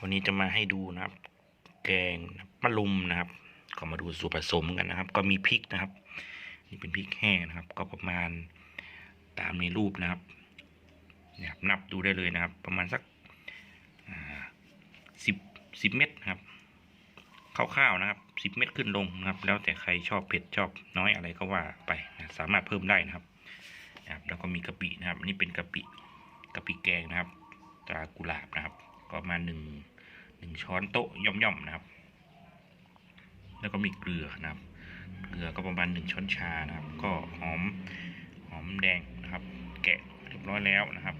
วันนี้จะมาให้ดูนะครับ แกงมะลุมนะครับก็มาดูส่วนผสมกันนะครับ ก็มีพริกนะครับ นี่เป็นพริกแห้งนะครับ ก็ประมาณตามในรูปนะครับเนี่ยครับ นับดูได้เลยนะครับ ประมาณสักสิบสิบเม็ดนะครับคร่าวๆนะครับสิบเม็ดขึ้นลงนะครับ แล้วแต่ใครชอบเผ็ดชอบน้อยอะไรก็ว่าไปนะสามารถเพิ่มได้นะครับนะครับ แล้วก็มีกะปินะครับนนี่เป็นกะปิกะปิแกงนะครับ ตรากุหลาบนะครับ ก็มาหนึ่งหนึ่งช้อนโต๊ะย่อมๆนะครับ แล้วก็มีเกลือนะครับ เกลือก็ประมาณหนึ่งช้อนชานะครับ ก็หอมหอมแดงนะครับ แกะเรียบร้อยแล้วนะครับ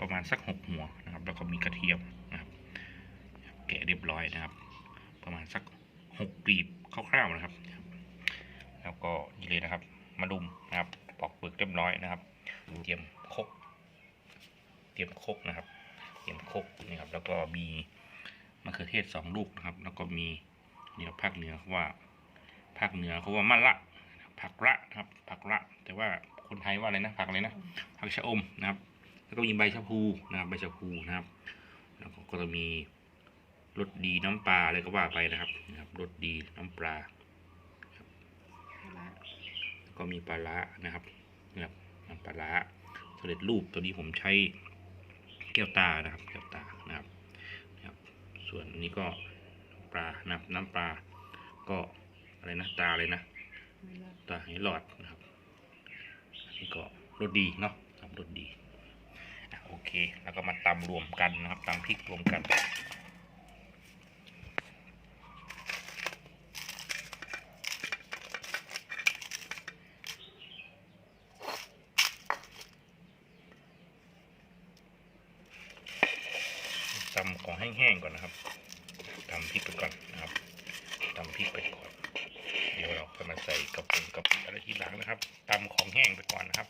ประมาณสักหกหัวนะครับ แล้วก็มีกระเทียมนะครับ แกะเรียบร้อยนะครับ ประมาณสักหกกลีบคร่าวๆนะครับ แล้วก็นี่เลยนะครับมาดุมนะครับปอกเปลือกเรียบร้อยนะครับ เตรียมคกเตรียมคกนะครับ เตรียมคกนี่ครับ แล้วก็มีมะเขือเทศสองลูกนะครับ แล้วก็มีเนี่ยภาคเหนือเขาว่าภาคเหนือเขาว่ามะละผักละนะครับผักละ แต่ว่าคนไทยว่าอะไรนะผักอะไรนะผักชะอมนะครับ แล้วก็มีใบชะพูนะครับใบชะพูนะครับ แล้วก็จะมีรสดีน้ำปลาอะไรก็ว่าไปนะครับนะครับรสดีน้ำปลาแล้วก็มีปลาร้านะครับนะครับน้ำปลาร้าสำเร็จรูปตัวนี้ผมใช้ แก้วตานะครับแก้วตานะครับนะครับ ส่วนนี้ก็ปลานะครับน้ำปลาก็อะไรนะตาเลยนะ ตาให้หลอดนะครับนี่ก็รสดีเนาะรสดีโอเค แล้วก็มาตำรวมกันนะครับตำพริกรวมกัน ตำของ แห้งๆก่อนนะครับตำพริกไปก่อนนะครับตำพริกไปก่อน เดี๋ยวเราจะมาใส่กระปุกกระปิอะไรทีหลังนะครับตำของแห้งไปก่อนนะครับ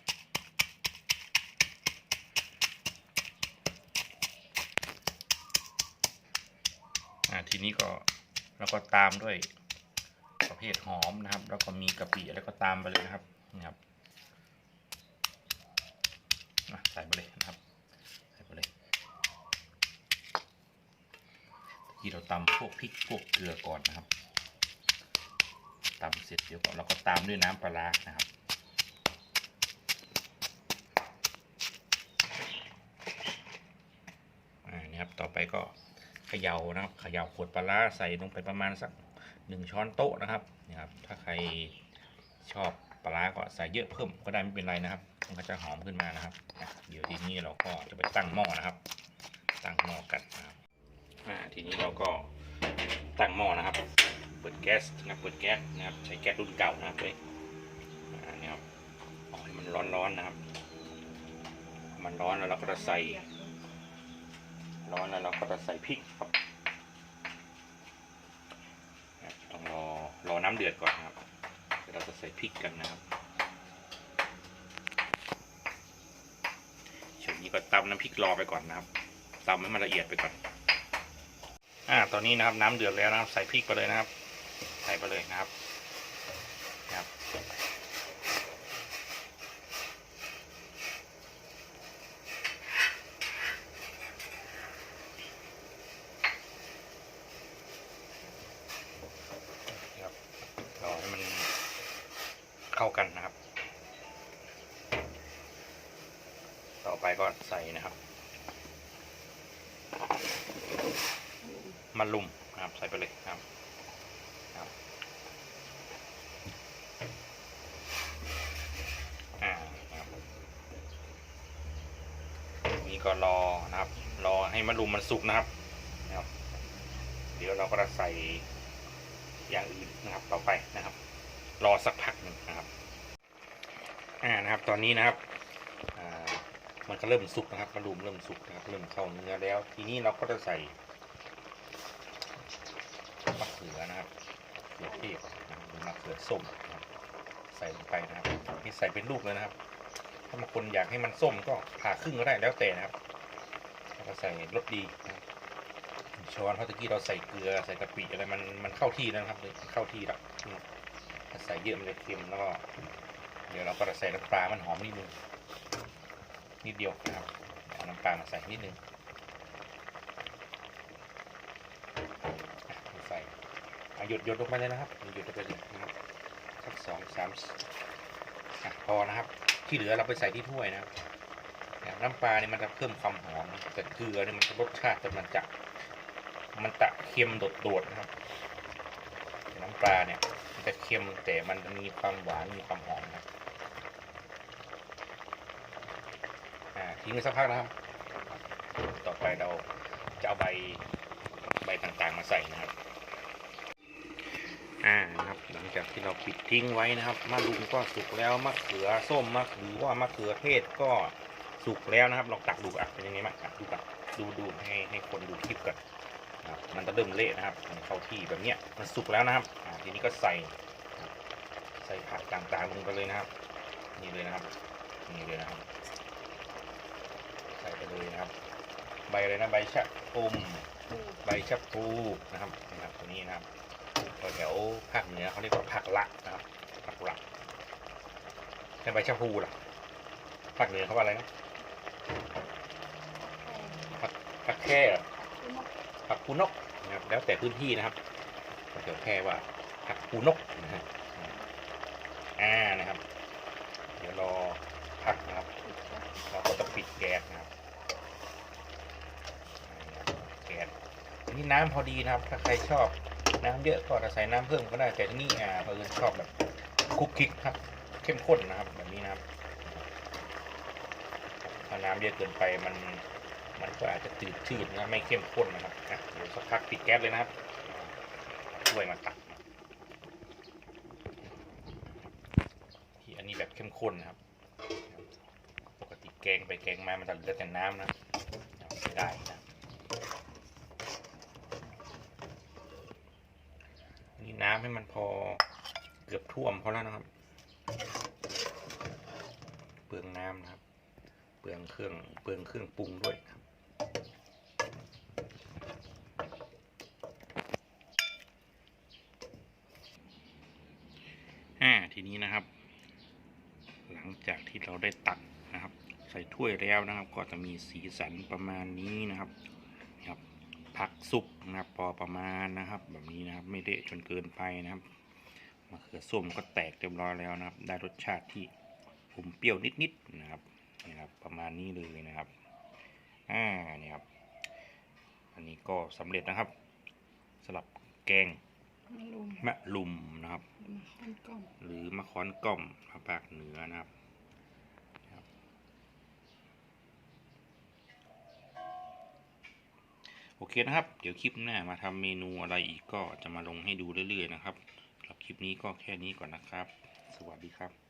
ทีนี้ก็แล้วก็ตามด้วยประเภทหอมนะครับ แล้วก็มีกะปิแล้วก็ตามไปเลยนะครับนี่ครับใส่ไปเลยนะครับ ใส่ไปเลย ที่เราตำพวกพริกพวกเกลือก่อนนะครับตำเสร็จเดี๋ยวก่อนเราก็ตามด้วยน้ำปลาร้านะครับอ่านี่ครับต่อไปก็เขย่านะครับเขย่าขวดปลาร้าใส่ลงไปประมาณสักหนึ่งช้อนโต๊ะนะครับนี่ครับ ถ้าใครชอบปลาร้าก็ใส่เยอะเพิ่มก็ได้ไม่เป็นไรนะครับมันก็จะหอมขึ้นมานะครับ เดี๋ยวทีนี้เราก็จะไปตั้งหม้อนะครับ ตั้งหม้อกันนะครับ อ่าทีนี้เราก็ตั้งหม้อนะครับ เปิดแก๊สนะเปิดแก๊สนะครับ ใช้แก๊สรุ่นเก่านะครับเลยอ่านี่ยครับเอาให้มันร้อนๆนะครับ มันร้อนแล้วเราก็จะใส่ ร้อนแล้วเราก็จะใส่พริกครับต้องรอรอน้ำเดือดก่อนนะครับเดี๋ยวเราจะใส่พริกกันนะครับช่วงนี้ก็ตำน้ำพริกรอไปก่อนนะครับตำให้มันละเอียดไปก่อน อ่า ตอนนี้นะครับน้ำเดือดแล้วนะครับ ใส่พริกไปเลยนะครับ ใส่ไปเลยนะครับนะครับครับรอให้มันเข้ากันนะครับ ต่อไปก็ใส่นะครับ มาลุมนะครับใส่ไปเลยนะครับนี่ก็รอนะครับ รอให้มะลุมมันสุกนะครับนะครับ เดี๋ยวเราก็จะใส่อย่างอื่นนะครับ ต่อไปนะครับ รอสักพักหนึ่งนะครับอ่านะครับ ตอนนี้นะครับอ่ามันก็เริ่มสุกนะครับมะรุมเริ่มสุกนะครับ เริ่มเข้าเนื้อแล้ว ทีนี้เราก็จะใส่ มะเขือนะครับเขือเทศนะครับหรือมะเขือส้มนะครับใส่ลงไปนะครับนี่ใส่เป็นลูกเลยนะครับ ถ้าบางคนอยากให้มันส้มก็ผ่าครึ่งก็ได้แล้วแต่นะครับแล้วก็ใส่รสดีนะครับช้อนเพราะตะกี้เราใส่เกลือใส่กะปิอะไรมันมันเข้าที่แล้วนะครับเลยเข้าที่แล้วถ้าใส่เยอะมันจะเค็มแล้วก็เดี๋ยวเราก็จะใส่น้ำปลามันหอมนิดนึงนิดเดียวนะครับเอาน้ำปลามาใส่นิดนึง อะใส่อะ หยดหยดลงไปเลยนะครับหยดลงไปเลยนะครับสักสองสามพอนะครับ ที่เหลือเราไปใส่ที่ถ้วยนะครับน้ำปลาเนี่ยมันจะเพิ่มความหอมแต่เกลือเนี่ยมันจะรสชาติแต่มันจะมันจะเค็มโดดๆนะครับ น้ำปลาเนี่ยมันจะเค็มแต่มันมีความหวานมีความหอมนะทิ้งไว้สักพักนะครับ ต่อไปเราจะเอาใบใบต่างๆมาใส่นะครับ อ่านะครับ หลัง จากที่เราปิดทิ้งไว้นะครับมะรุมก็สุกแล้วมะเขือส้มมะหรือว่ามะเขือเทศก็สุกแล้วนะครับลองตักดูอะเป็นยังไงบ้างดูกันดูดูให้ให้คนดูคลิปกันนะครับมันจะเริ่มเละนะครับมันเข้าที่แบบเนี้ยมันสุกแล้วนะครับอ่าทีนี้ก็ใส่ใส่ผักต่างๆลงไปเลยนะครับ นี่เลยนะครับนี่เลยนะครับ ใส่ไปเลยนะครับ ใบอะไรนะใบชะอมใบชะพลูนะครับนะครับตัวนี้นะครับ แถวภาคเหนือเขาเรียกว่าผักละนะครับผักละใช่ใบชะพลูล่ะภาคเหนือเขาว่าอะไรนะผักผักแค่เหรอผักปูนกนะครับแล้วแต่พื้นที่นะครับแถวแค่ว่าผักปูนกนะฮะอ่านะครับ เดี๋ยวรอพักนะครับเราก็จะปิดแก๊สนะครับแก๊สอันนี้น้ำพอดีนะครับ ถ้าใครชอบ น้ำเยอะก็จะใส่น้ำเพิ่มก็ได้แต่ที่นี่อ่าเพื่อนชอบแบบคุกคิกครับ เข้มข้นนะครับ แบบนี้นะครับถ้าน้ำเยอะเกินไปมันมันก็อาจจะตืดชืดนะไม่เข้มข้นนะครับอะเดี๋ยวสักพักปิดแก๊สเลยนะครับช่วยมาตักที่อันนี้แบบเข้มข้นนะครับ ปกติแกงไปแกงมามันจะเหลือแต่น้ำนะไม่ได้นะนี่น้ำ ให้มันพอเกือบท่วมพอแล้วนะครับ เปลืองน้ำนะครับ เปลืองเครื่องเปลืองเครื่องปรุงด้วยครับอ่าทีนี้นะครับ หลังจากที่เราได้ตักนะครับ ใส่ถ้วยแล้วนะครับ ก็จะมีสีสันประมาณนี้นะครับ ผักสุกนะครับ พอประมาณนะครับ แบบนี้นะครับ ไม่เละจนเกินไปนะครับมะเขือส้มก็แตกเรียบร้อยแล้วนะครับ ได้รสชาติที่อมเปรี้ยวนิดๆนะครับนี่ครับ ประมาณนี้เลยนะครับอ่าเนี่ยครับ อันนี้ก็สำเร็จนะครับสำหรับแกงไม่ลุมมะลุมนะครับมาขั้นกล้องหรือมะขอนกล่อมภาคเหนือนะครับครับ โอเคนะครับ เดี๋ยวคลิปหน้ามาทำเมนูอะไรอีกก็จะมาลงให้ดูเรื่อยๆนะครับสำหรับคลิปนี้ก็แค่นี้ก่อนนะครับ สวัสดีครับ